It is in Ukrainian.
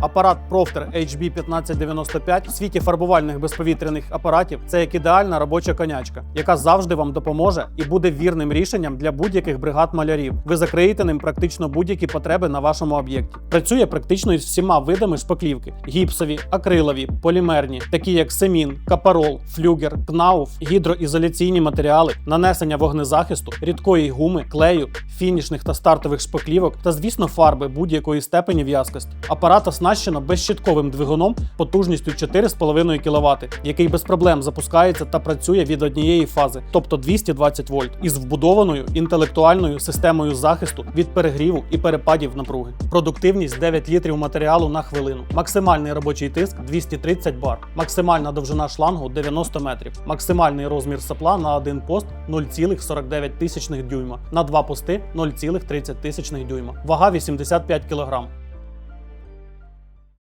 Апарат Profter HB 1595 в світі фарбувальних безповітряних апаратів це як ідеальна робоча конячка, яка завжди вам допоможе і буде вірним рішенням для будь-яких бригад малярів. Ви закриєте ним практично будь-які потреби на вашому об'єкті. Працює практично із всіма видами шпаклівки: гіпсові, акрилові, полімерні, такі як семін, капарол, флюгер, кнауф, гідроізоляційні матеріали, нанесення вогнезахисту, рідкої гуми, клею, фінішних та стартових шпаклівок та, звісно, фарби будь-якої степені в'язкості. Апарат оснащено безщитковим двигуном потужністю 4,5 кВт, який без проблем запускається та працює від однієї фази, тобто 220 вольт, із вбудованою інтелектуальною системою захисту від перегріву і перепадів напруги. Продуктивність 9 літрів матеріалу на хвилину. Максимальний робочий тиск 230 бар, максимальна довжина шлангу 90 метрів, максимальний розмір сапла на один пост 0,49 тисячних дюйма, на два пости 0,30 тисячних дюйма. Вага 85 кг.